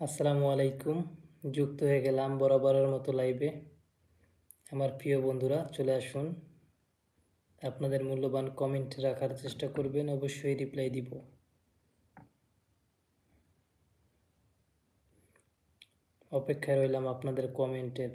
আসসালামু আলাইকুম। যুক্ত হয়ে গেলাম বরাবরের মতো লাইভে আমার প্রিয় বন্ধুরা, চলে আসুন। আপনাদের মূল্যবান কমেন্ট রাখার চেষ্টা করবেন, অবশ্যই রিপ্লাই দিব। অপেক্ষায় রইলাম আপনাদের কমেন্টের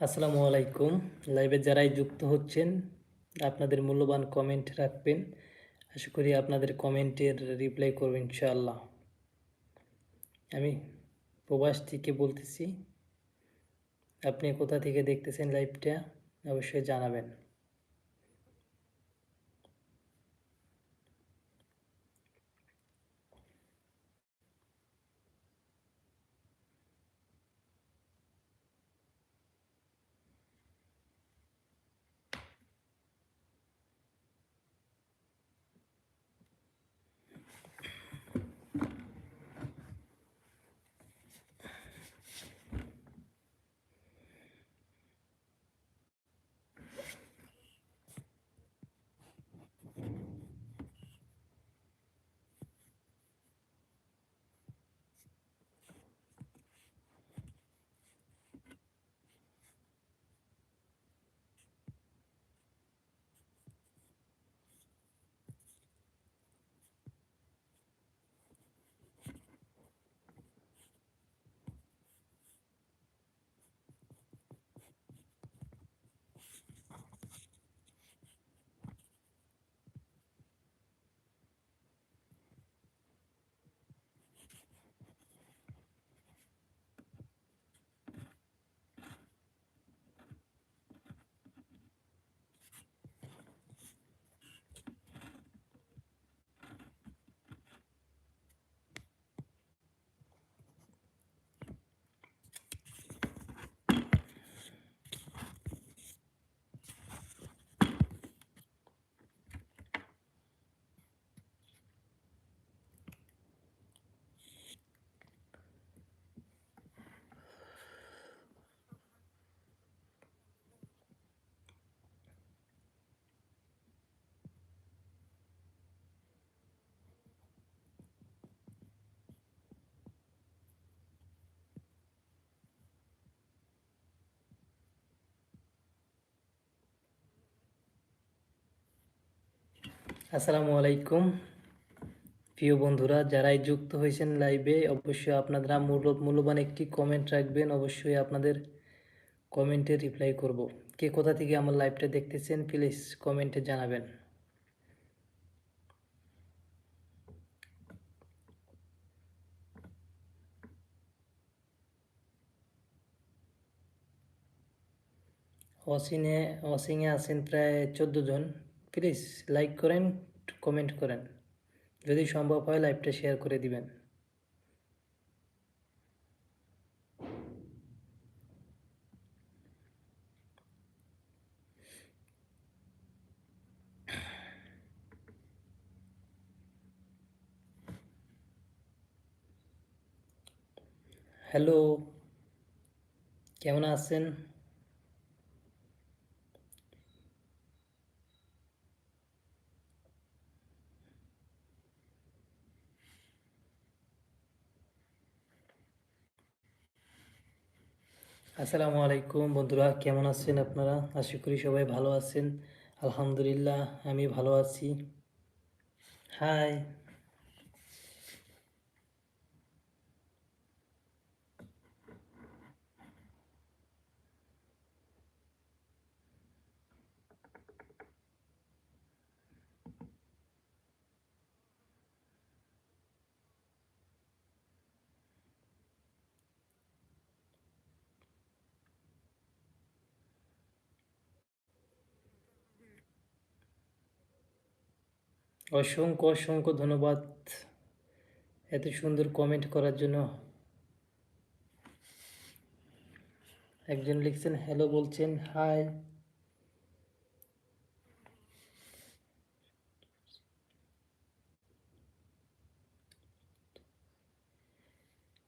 আসসালামু আলাইকুম। লাইভে যারাই যুক্ত হচ্ছেন, আপনাদের মূল্যবান কমেন্ট রাখবেন। আশা করি আপনাদের কমেন্টের রিপ্লাই করবেন ইনশাআল্লাহ। আমি প্রবাস থেকে বলতেছি, আপনি কোথা থেকে দেখতেছেন লাইভটা অবশ্যই জানাবেন। আসসালামু আলাইকুম। প্রিয় বন্ধুরা, যারাই যুক্ত হয়েছেন লাইভে, অবশ্যই আপনারা মূল্য মূল্যবান একটি কমেন্ট রাখবেন। অবশ্যই আপনাদের কমেন্টে রিপ্লাই করব। কে কোথা থেকে আমার লাইভটা দেখতেছেন প্লিজ কমেন্টে জানাবেন। অসিনে অসিংয়ে আছেন প্রায় চোদ্দ জন। প্লিজ লাইক করেন কমেন্ট করেন। যদি সম্ভব হয় লাইভটা শেয়ার করে দিবেন। হ্যালো কেমন আছেন? আসসালামু আলাইকুম বন্ধুরা, কেমন আছেন আপনারা? আশা করি সবাই ভালো আছেন। আলহামদুলিল্লাহ, আমি ভালো আছি। হাই অসংখ্য অসংখ্য ধন্যবাদ এত সুন্দর কমেন্ট করার জন্য। একজন লিখছেন হ্যালো বলছেন হাই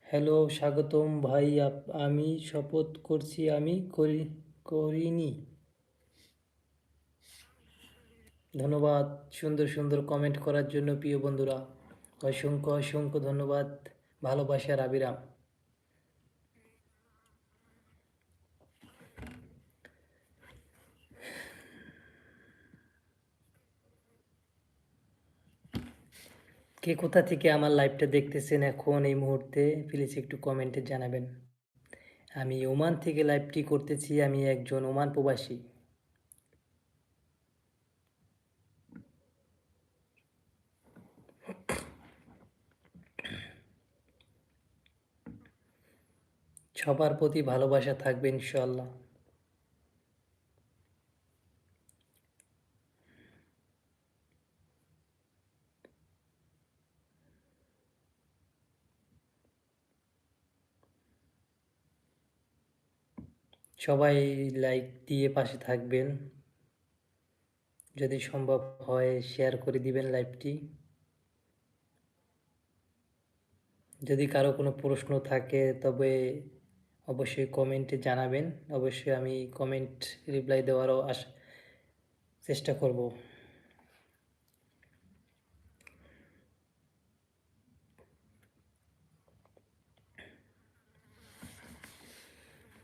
হ্যালো স্বাগতম ভাই আমি শপথ করছি, আমি করি, করিনি। ধন্যবাদ সুন্দর সুন্দর কমেন্ট করার জন্য প্রিয় বন্ধুরা। অসংখ্য অসংখ্য ধন্যবাদ। ভালোবাসার আবিরাম কে কোথা থেকে আমার লাইভটা দেখতেছেন এখন এই মুহূর্তে প্লিজ একটু কমেন্টে জানাবেন। আমি ওমান থেকে লাইভটি করতেছি, আমি একজন ওমান প্রবাসী। সবার প্রতি ভালোবাসা থাকবে ইনশাল্লাহ সবাই লাইক দিয়ে পাশে থাকবেন। যদি সম্ভব হয় শেয়ার করে দিবেন লাইভটি। যদি কারও কোনো প্রশ্ন থাকে তবে অবশ্যই কমেন্টে জানাবেন। অবশ্যই আমি কমেন্ট রিপ্লাই দেওয়ারও আশা, চেষ্টা করব।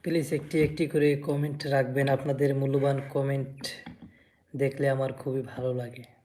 প্লিজ একটি একটি করে কমেন্ট রাখবেন। আপনাদের মূল্যবান কমেন্ট দেখলে আমার খুবই ভালো লাগে।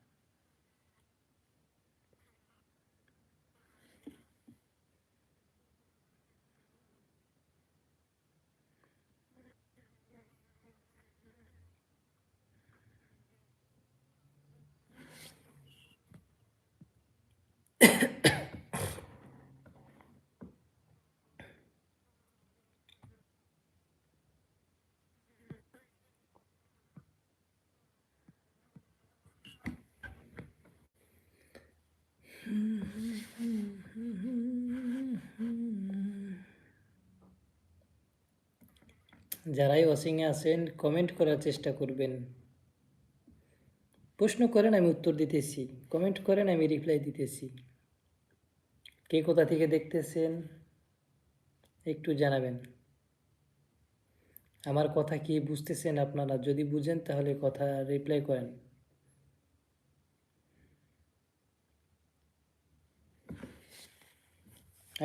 যারাই ওয়াশিংয়ে আছেন কমেন্ট করার চেষ্টা করবেন। প্রশ্ন করেন, আমি উত্তর দিতেছি। কমেন্ট করেন, আমি রিপ্লাই দিতেছি। কে কোথা থেকে দেখতেছেন, একটু জানাবেন। আমার কথা কি বুঝতেছেন আপনারা? যদি বুঝেন, তাহলে কথা রিপ্লাই করেন।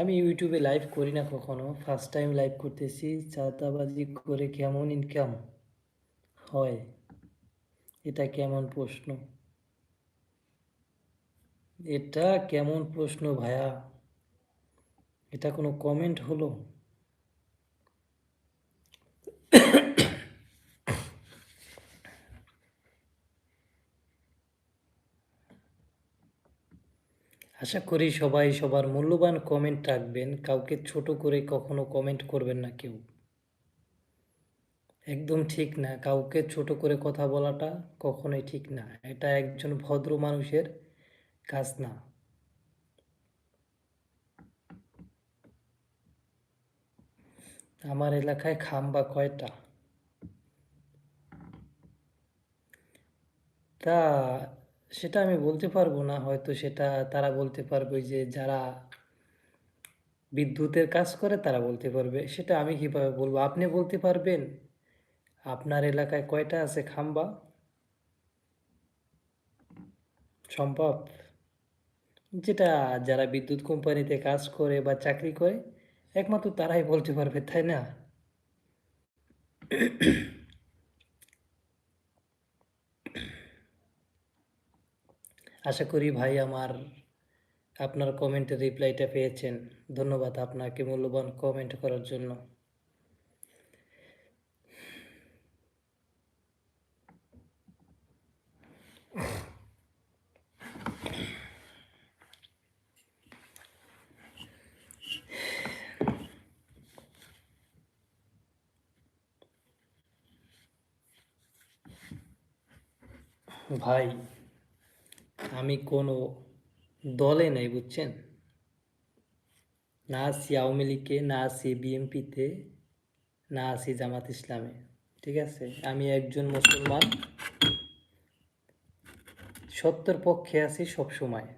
আমি ইউটিউবে লাইভ করি না কখনো। ফার্স্ট টাইম লাইভ করতেছি, চাঁদাবাজি করে কেমন ইনকাম হয়? এটা কেমন প্রশ্ন? এটা কেমন প্রশ্ন ভায়া এটা কোনো কমেন্ট হলো? আশা করি সবাই সবার মূল্যবান কমেন্ট রাখবেন। কাউকে ছোট করে কখনো কমেন্ট করবেন না কেউ। একদম ঠিক না। কাউকে ছোট করে কথা বলাটা কখনোই ঠিক না। এটা একজন ভদ্র মানুষের কাজ না। আমার এলাকায় খাম্বা কয়টা? তা সেটা আমি বলতে পারব না। হয়তো সেটা তারা বলতে পারবে যে যারা বিদ্যুতের কাজ করে তারা বলতে পারবে। সেটা আমি কীভাবে বলব? আপনি বলতে পারবেন, আপনার এলাকায় কয়টা আছে খাম্বা? সম্ভব? যেটা যারা বিদ্যুৎ কোম্পানিতে কাজ করে বা চাকরি করে, একমাত্র তারাই বলতে পারবে, তাই না? আশা করি ভাই আমার, আপনার কমেন্টের রিপ্লাইটা পেয়েছেন। ধন্যবাদ আপনাকে মূল্যবান কমেন্ট করার জন্য। ভাই আমি কোনো দলে নেই, বুঝছেন? না আছি আওয়ামী লীগে, না আছি বিএমপিতে না আছি জামাত ইসলামে, ঠিক আছে? আমি একজন মুসলমান, সত্যের পক্ষে আছি সব সময়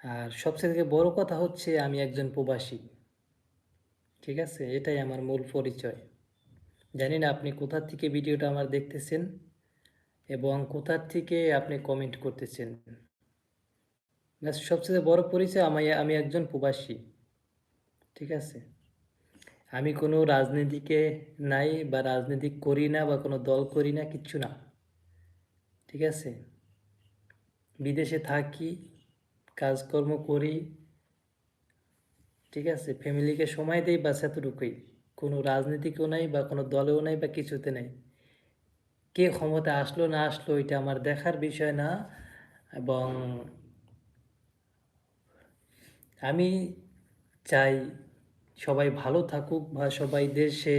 আর সবচেয়ে থেকে বড় কথা হচ্ছে আমি একজন প্রবাসী, ঠিক আছে? এটাই আমার মূল পরিচয়। জানি না আপনি কোথা থেকে ভিডিওটা আমার দেখতেছেন। এবং কোথার থেকে আপনি কমেন্ট করতেছেন? সবচেয়ে বড় পরিচয় আমি আমি একজন প্রবাসী, ঠিক আছে? আমি কোনো রাজনীতিকে নাই বা রাজনীতি করি না বা কোনো দল করি না, কিচ্ছু না, ঠিক আছে? বিদেশে থাকি, কাজকর্ম করি, ঠিক আছে? ফ্যামিলিকে সময় দেই বা এতটুকুই। কোনো রাজনীতিকেও নাই বা কোনো দলেও নাই বা কিছুতে নাই। কে ক্ষমতা আসলো, না আসলো, এটা আমার দেখার বিষয় না। এবং আমি চাই সবাই ভালো থাকুক বা সবাই দেশে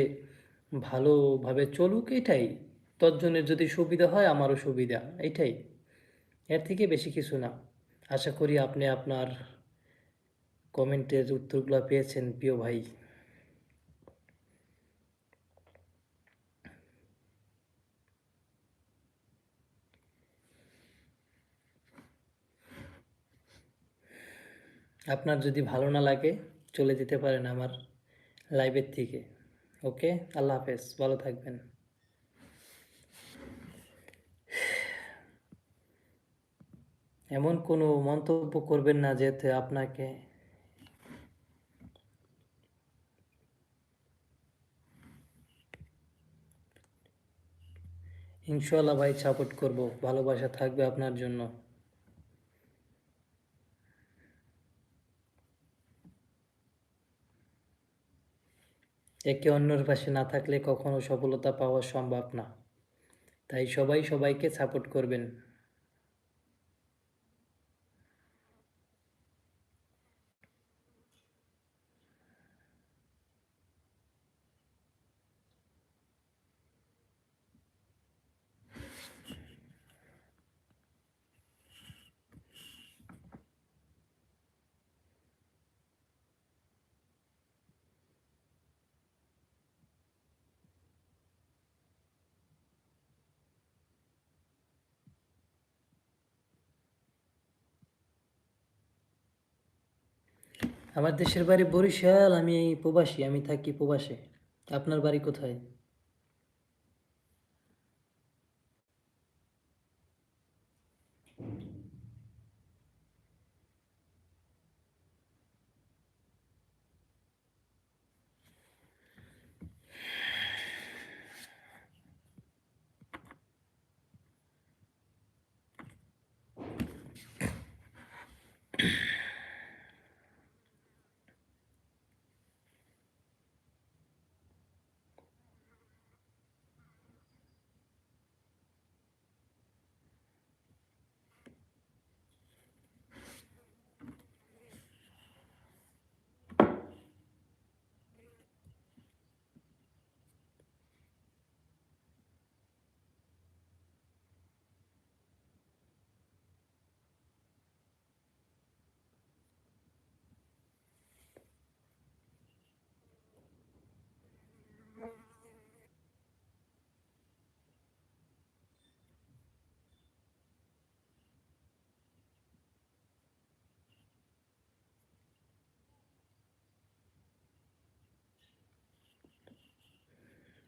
ভালোভাবে চলুক, এটাই। তজ্জনের যদি সুবিধা হয়, আমারও সুবিধা, এটাই। এর থেকে বেশি কিছু না। আশা করি আপনি আপনার কমেন্টের উত্তরগুলো পেয়েছেন, প্রিয় ভাই। আপনার যদি ভালো না লাগে, চলে যেতে পারেন আমার লাইভের থেকে ওকে আল্লাহ হাফেজ, ভালো থাকবেন। এমন কোনো মন্তব্য করবেন না যেতে আপনাকে ইনশাল্লাহ ভাই সাপোর্ট করব। ভালোবাসা থাকবে আপনার জন্য। একে অন্যের পাশে না থাকলে কখনো সফলতা পাওয়া সম্ভব না। তাই সবাই সবাইকে সাপোর্ট করবেন। আমার দেশের বাড়ি বরিশাল আমি প্রবাসী আমি থাকি প্রবাসে। আপনার বাড়ি কোথায়?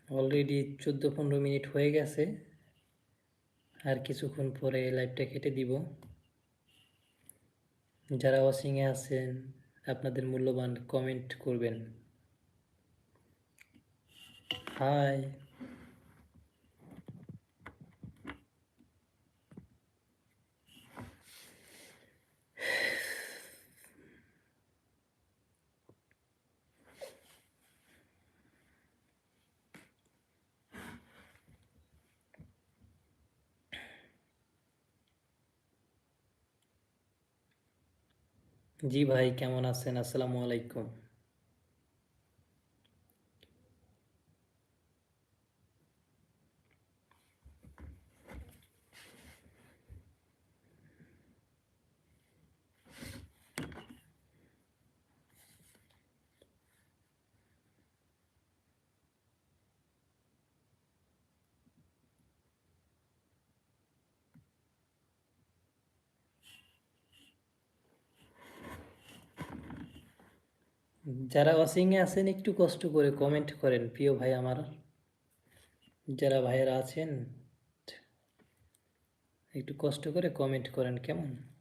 অলরেডি চোদ্দ পনেরো মিনিট হয়ে গেছে। আর কিছুক্ষণ পরে লাইভটা কেটে দিব। যারা ওয়াচিংয়ে আছেন, আপনাদের মূল্যবান কমেন্ট করবেন। হাই জি ভাই কেমন আছেন? আসসালামু আলাইকুম। যারা ওয়াচিংয়ে আছেন, একটু কষ্ট করে কমেন্ট করেন। প্রিয় ভাই আমার, যারা ভাইয়েরা আছেন, একটু কষ্ট করে কমেন্ট করেন, কেমন?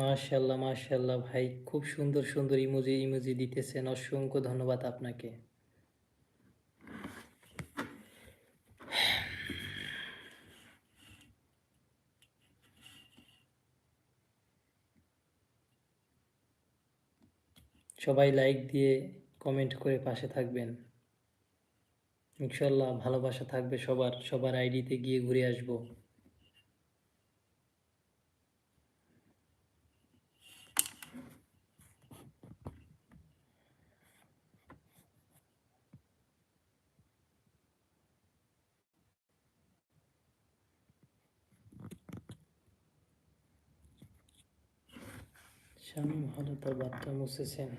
মাশাল্লাহ মাশাল্লাহ ভাই, খুব সুন্দর সুন্দর ইমোজি ইমোজি দিতেছেন। অসংখ্য ধন্যবাদ আপনাকে। সবাই লাইক দিয়ে কমেন্ট করে পাশে থাকবেন। ইনশাল্লাহ ভালোবাসা থাকবে সবার সবার আইডিতে গিয়ে ঘুরে আসব। শামীম হলে তার বার্তা মুছেছেন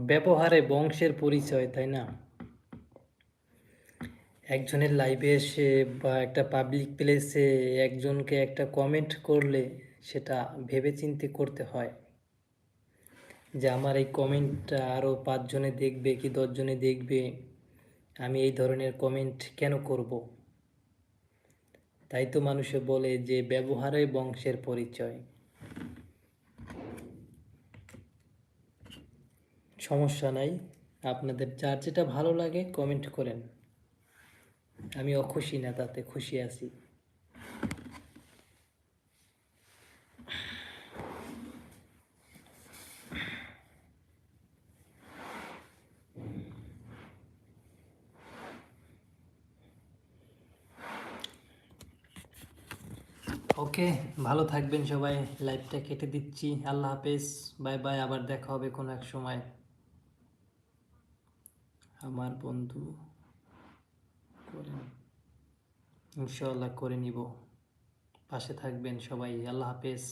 ব্যবহারে বংশের পরিচয়, তাই না? একজনের লাইভে এসে বা একটা পাবলিক প্লেসে একজনকে একটা কমেন্ট করলে সেটা ভেবেচিন্তে করতে হয় যে, আমার এই কমেন্টটা আরও পাঁচজনে দেখবে কি দশজনে দেখবে? আমি এই ধরনের কমেন্ট কেন করব? তাই তো মানুষে বলে যে, ব্যবহারে বংশের পরিচয়। সমস্যা নাই। আপনাদের যার যেটা ভালো লাগে কমেন্ট করেন। আমি অখুশি না, তাতে খুশি আছি। ওকে ভালো থাকবেন সবাই। লাইভটা কেটে দিচ্ছি। আল্লাহ হাফেজ। বাই বাই আবার দেখা হবে কোনো এক সময়। আমার বন্ধু করেন ইনশাল্লাহ করে নিব। পাশে থাকবেন সবাই। আল্লাহ হাফেজ।